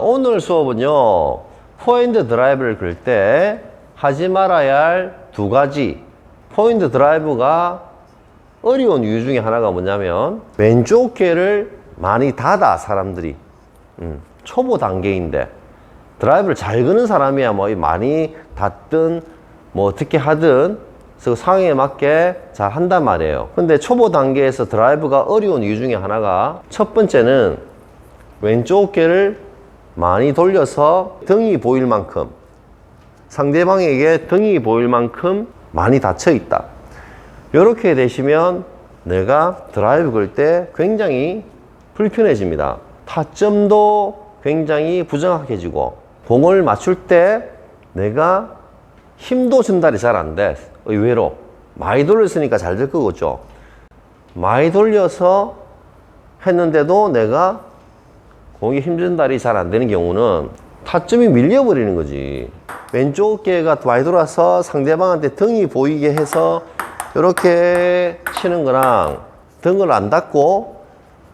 오늘 수업은요, 포인트 드라이브를 걸때 하지 말아야 할 두 가지. 포인트 드라이브가 어려운 이유 중에 하나가 뭐냐면, 왼쪽 궤를 많이 닫아, 사람들이. 음, 초보 단계인데, 드라이브를 잘 거는 사람이야 뭐 많이 닫든, 뭐 어떻게 하든, 그 상황에 맞게 잘 한단 말이에요. 근데 초보 단계에서 드라이브가 어려운 이유 중에 하나가, 첫 번째는 왼쪽 어깨를 많이 돌려서 등이 보일 만큼 상대방에게 등이 보일 만큼 많이 닫혀 있다. 이렇게 되시면 내가 드라이브 걸 때 굉장히 불편해집니다. 타점도 굉장히 부정확해지고 공을 맞출 때 내가 힘도 전달이 잘 안 돼. 의외로 많이 돌렸으니까 잘 될 거겠죠. 많이 돌려서 했는데도 내가 공이 힘 전달이 잘안 되는 경우는 타점이 밀려버리는 거지. 왼쪽 어깨가 많이 돌아서 상대방한테 등이 보이게 해서 이렇게 치는 거랑 등을 안 닫고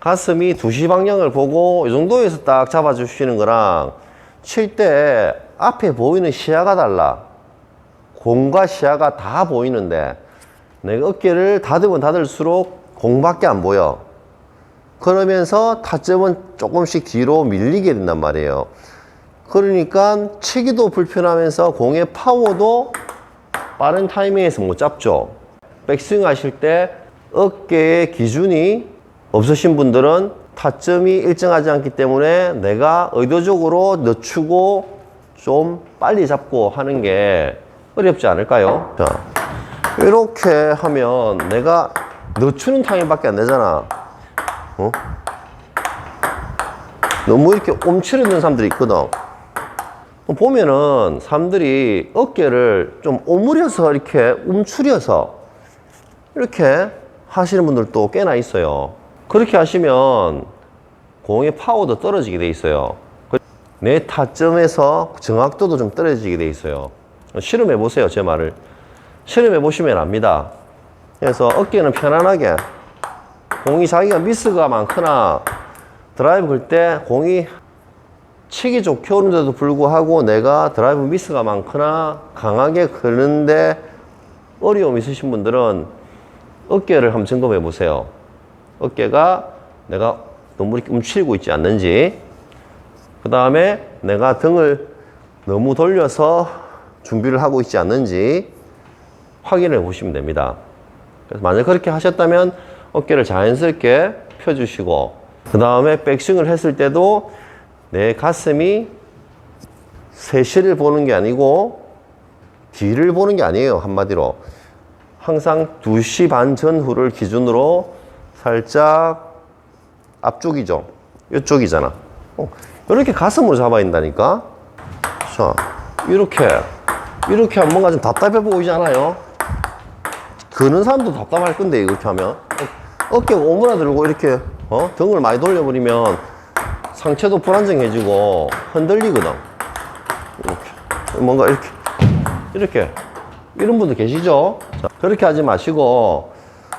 가슴이 2시 방향을 보고 이 정도에서 딱 잡아주시는 거랑 칠 때 앞에 보이는 시야가 달라. 공과 시야가 다 보이는데 내가 어깨를 닫으면 닫을수록 공밖에 안 보여. 그러면서 타점은 조금씩 뒤로 밀리게 된단 말이에요. 그러니까 치기도 불편하면서 공의 파워도 빠른 타이밍에서 못 잡죠. 백스윙 하실 때 어깨의 기준이 없으신 분들은 타점이 일정하지 않기 때문에 내가 의도적으로 늦추고 좀 빨리 잡고 하는 게 어렵지 않을까요? 자, 이렇게 하면 내가 늦추는 타이밍밖에 안 되잖아. 어? 너무 이렇게 옴츠러든 사람들이 있거든. 보면은 사람들이 어깨를 좀 오므려서 이렇게 움츠려서 이렇게 하시는 분들도 꽤나 있어요. 그렇게 하시면 공의 파워도 떨어지게 돼 있어요. 내 타점에서 정확도도 좀 떨어지게 돼 있어요. 실험해 보세요, 제 말을. 실험해 보시면 압니다. 그래서 어깨는 편안하게 공이 자기가 미스가 많거나 드라이브 걸 때 공이 치기 좋게 오는데도 불구하고 내가 드라이브 미스가 많거나 강하게 걸는데 어려움 있으신 분들은 어깨를 한번 점검해 보세요. 어깨가 내가 너무 이렇게 움츠리고 있지 않는지 그 다음에 내가 등을 너무 돌려서 준비를 하고 있지 않는지 확인해 보시면 됩니다. 그래서 만약 그렇게 하셨다면 어깨를 자연스럽게 펴주시고 그 다음에 백스윙을 했을 때도 내 가슴이 세시를 보는 게 아니고 뒤를 보는 게 아니에요 한마디로. 항상 2시 반 전후를 기준으로 살짝 앞쪽이죠. 이쪽이잖아. 어, 이렇게 가슴으로 잡아야 된다니까. 자 이렇게. 이렇게 뭔가 좀 답답해 보이지 않아요? 그는 사람도 답답할 건데 이렇게 하면. 어깨가 오므라들고 이렇게 어? 등을 많이 돌려버리면 상체도 불안정해지고 흔들리거든. 이렇게. 뭔가 이렇게. 이렇게. 이런 분들 계시죠? 자, 그렇게 하지 마시고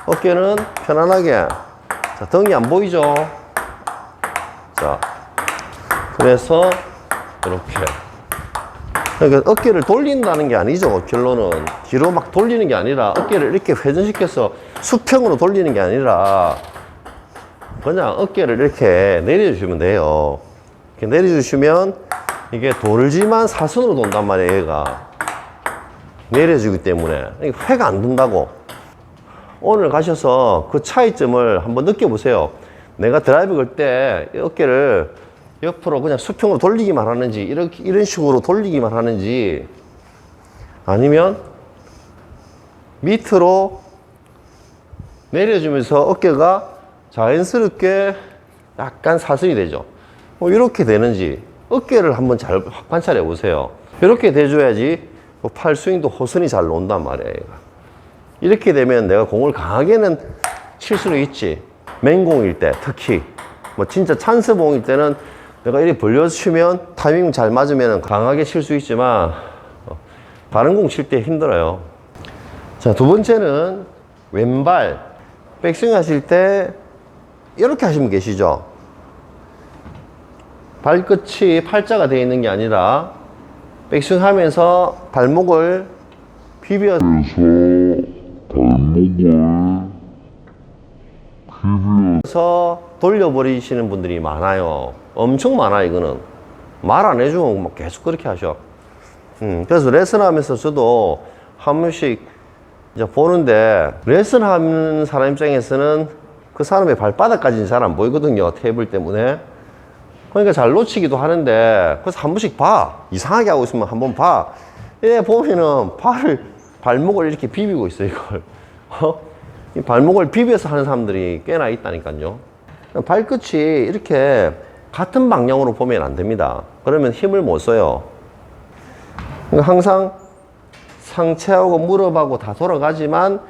어깨는 편안하게. 자, 등이 안 보이죠? 자 그래서 이렇게 그러니까 어깨를 돌린다는 게 아니죠. 결론은 뒤로 막 돌리는 게 아니라 어깨를 이렇게 회전시켜서 수평으로 돌리는 게 아니라 그냥 어깨를 이렇게 내려주시면 돼요. 이렇게 내려주시면 이게 돌지만 사선으로 돈단 말이에요. 얘가 내려주기 때문에 회가 안 돈다고. 오늘 가셔서 그 차이점을 한번 느껴보세요. 내가 드라이브 걸 때 어깨를 옆으로 그냥 수평으로 돌리기만 하는지 이렇게 이런 식으로 돌리기만 하는지 아니면 밑으로 내려주면서 어깨가 자연스럽게 약간 사선이 되죠. 뭐 이렇게 되는지 어깨를 한번 잘 관찰해 보세요. 이렇게 돼줘야지 뭐팔 스윙도 호선이 잘 논단 말이에요. 이렇게 되면 내가 공을 강하게는 칠 수는 있지. 맹공일 때 특히 뭐 진짜 찬스 공일 때는 내가 이렇게 벌려 치면 타이밍 잘 맞으면 강하게 칠 수 있지만 어, 다른 공 칠 때 힘들어요. 자, 두 번째는 왼발 백스윙 하실 때 이렇게 하시면 계시죠? 발끝이 팔자가 되어 있는 게 아니라 백스윙 하면서 발목을 비벼 서 돌려버리시는 분들이 많아요. 엄청 많아, 이거는. 말 안 해주면 뭐 계속 그렇게 하셔. 음, 그래서 레슨 하면서 저도 한 번씩 이제 보는데, 레슨 하는 사람 입장에서는 그 사람의 발바닥까지는 잘 안 보이거든요. 테이블 때문에. 그러니까 잘 놓치기도 하는데, 그래서 한 번씩 봐. 이상하게 하고 있으면 한 번 봐. 예, 보면은 발을, 발목을 이렇게 비비고 있어, 이걸. 어? 이 발목을 비벼서 하는 사람들이 꽤나 있다니까요. 발끝이 이렇게 같은 방향으로 보면 안 됩니다. 그러면 힘을 못 써요. 그러니까 항상 상체하고 무릎하고 다 돌아가지만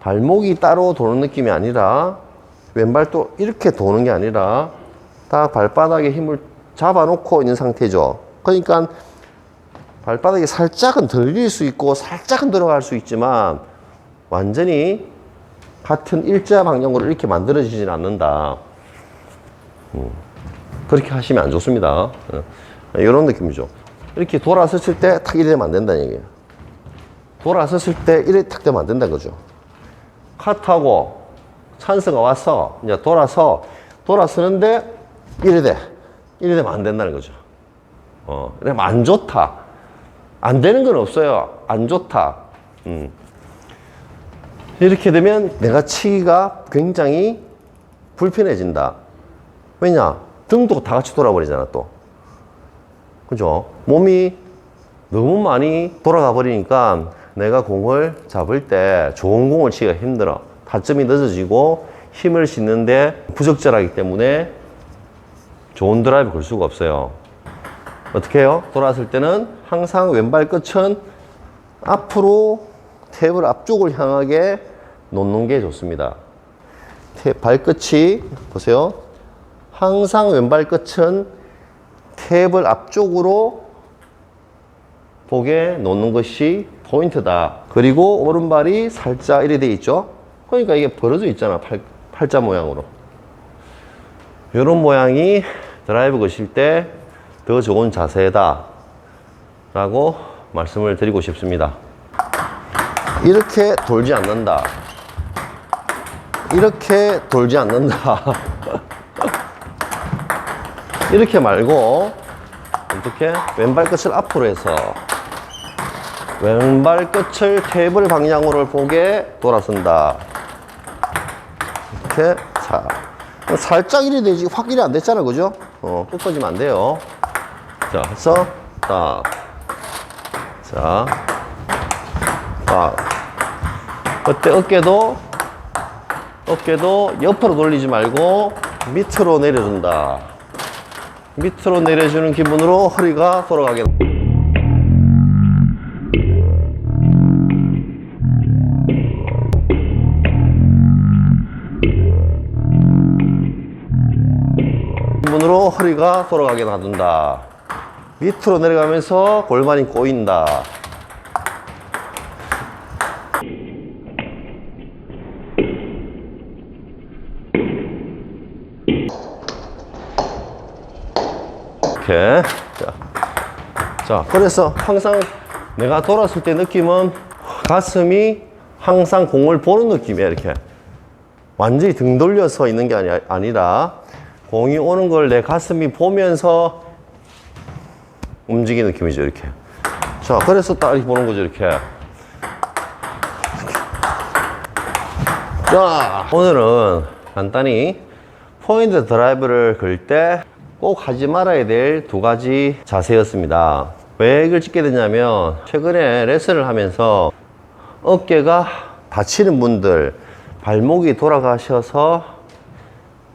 발목이 따로 도는 느낌이 아니라 왼발도 이렇게 도는 게 아니라 다 발바닥에 힘을 잡아놓고 있는 상태죠. 그러니까 발바닥이 살짝은 들릴 수 있고 살짝은 들어갈 수 있지만 완전히 같은 일자 방향으로 이렇게 만들어지진 않는다. 음, 그렇게 하시면 안 좋습니다. 이런 느낌이죠. 이렇게 돌아섰을 때 탁 이래 되면 안 된다는 얘기예요. 돌아섰을 때 이래 탁 되면 안 된다는 거죠. 컷하고 찬스가 와서 이제 돌아서 돌아서는데 이래 돼. 이래 되면 안 된다는 거죠. 어, 이러면 안 좋다. 안 되는 건 없어요. 안 좋다. 음. 이렇게 되면 내가 치기가 굉장히 불편해진다. 왜냐? 등도 다 같이 돌아버리잖아, 또. 그죠? 몸이 너무 많이 돌아가 버리니까 내가 공을 잡을 때 좋은 공을 치기가 힘들어. 타점이 늦어지고 힘을 싣는데 부적절하기 때문에 좋은 드라이브 걸 수가 없어요. 어떻게 해요? 돌아왔을 때는 항상 왼발 끝은 앞으로 탭을 앞쪽을 향하게 놓는 게 좋습니다. 탭 발끝이 보세요. 항상 왼발 끝은 탭을 앞쪽으로 보게 놓는 것이 포인트다. 그리고 오른발이 살짝 이래 돼 있죠. 그러니까 이게 벌어져 있잖아. 팔, 팔자 모양으로. 이런 모양이 드라이브 거실 때 더 좋은 자세다. 라고 말씀을 드리고 싶습니다. 이렇게 돌지 않는다. 이렇게 돌지 않는다. 이렇게 말고 어떻게 왼발 끝을 앞으로 해서 왼발 끝을 테이블 방향으로 보게 돌아선다. 이렇게 자 살짝 이리 되지 확 이리 안 됐잖아, 그죠? 어, 꺾어지면 안 돼요. 자, 해서 딱. 자, 딱. 그때 어깨도 어깨도 옆으로 돌리지 말고 밑으로 내려준다. 밑으로 내려주는 기분으로 허리가 돌아가게. 기분으로 허리가 돌아가게 놔둔다. 밑으로 내려가면서 골반이 꼬인다. 이렇게. 자, 자, 그래서 항상 내가 돌았을 때 느낌은 가슴이 항상 공을 보는 느낌이야, 이렇게. 완전히 등 돌려서 있는 게 아니, 아니라 공이 오는 걸 내 가슴이 보면서 움직이는 느낌이죠, 이렇게. 자, 그래서 딱 이렇게 보는 거죠, 이렇게. 자, 오늘은 간단히 포인트 드라이브를 걸 때 꼭 하지 말아야 될 두 가지 자세였습니다. 왜 이걸 찍게 됐냐면, 최근에 레슨을 하면서 어깨가 다치는 분들, 발목이 돌아가셔서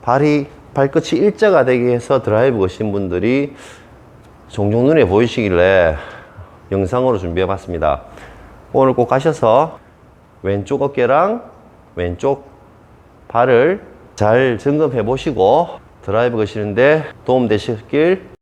발이, 발끝이 일자가 되게 해서 드라이브 거신 분들이 종종 눈에 보이시길래 영상으로 준비해 봤습니다. 오늘 꼭 가셔서 왼쪽 어깨랑 왼쪽 발을 잘 점검해 보시고 드라이브 거시는데 도움 되셨길